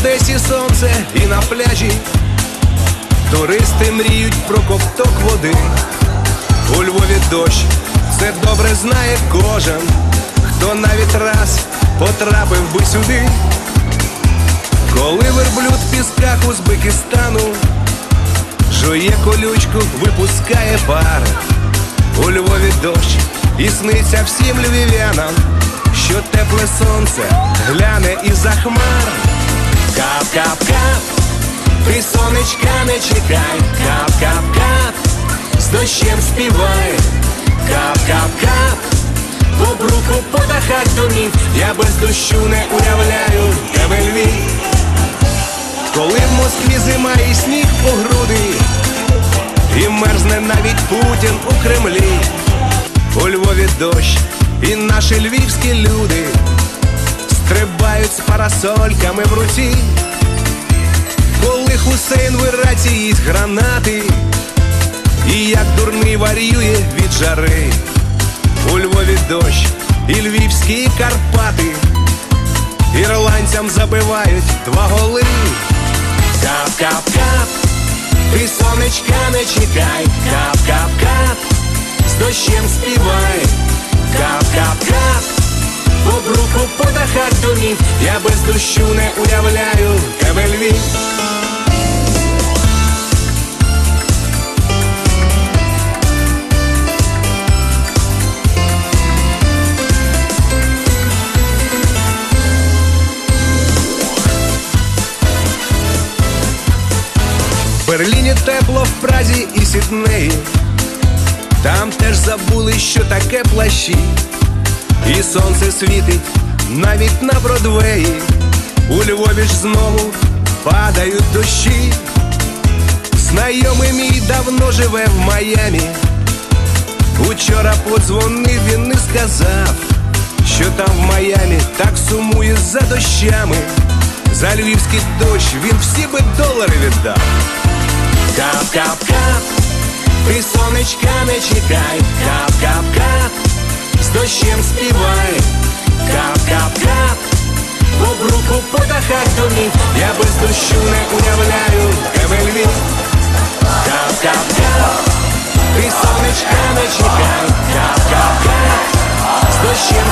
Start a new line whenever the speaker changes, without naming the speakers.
Одесі сонце і на пляжі. Туристи мріють про ковток води. У Львові дощ, це добре знає кожен, хто навіть раз потрапив би сюди. Коли верблюд в пісках Узбекистану жує колючку, випускає пар. У Львові дощ і сниться всім львів'янам, що тепле сонце гляне із-за хмар. Кап-кап-кап, ти сонечка не чекай, кап-кап-кап, з дощем співай, кап-кап-кап, по бруку, по дахах домів, я без дощу не уявляю. Тебе Львів. Коли в Москві зима і сніг по груди, і мерзне навіть Путін у Кремлі, у Львові дощ, і наші львівські люди стрибають з парасольками в руці, коли Хусейн в з гранати, і як дурний варює від жари, у Львові дощ, і львівські Карпати, ірландцям забивають два голи. Кап-кап-кап, ти сонечка не чекай, кап-кап-кап, з дощем співай, кап-кап-кап, без дощу не уявляю тебе Львів. Берліні тепло в Празі і Сіднеї. Там теж забули, що таке плащі, і сонце світить навіть на Бродвеї. У Львові ж знову падають дощі. Знайомий мій давно живе в Майамі. Учора подзвонив він і сказав, що там в Майамі так сумує за дощами. За львівський дощ він всі би долари віддав. Кап-кап-кап, ти сонечка не чекай, кап-кап-кап, з дощем співай, кап-кап-кап, дахах я без дощу не уявляю тебе Львів. Кап-кап-кап, ти сонечка не чекай, кап-кап-кап, з дощем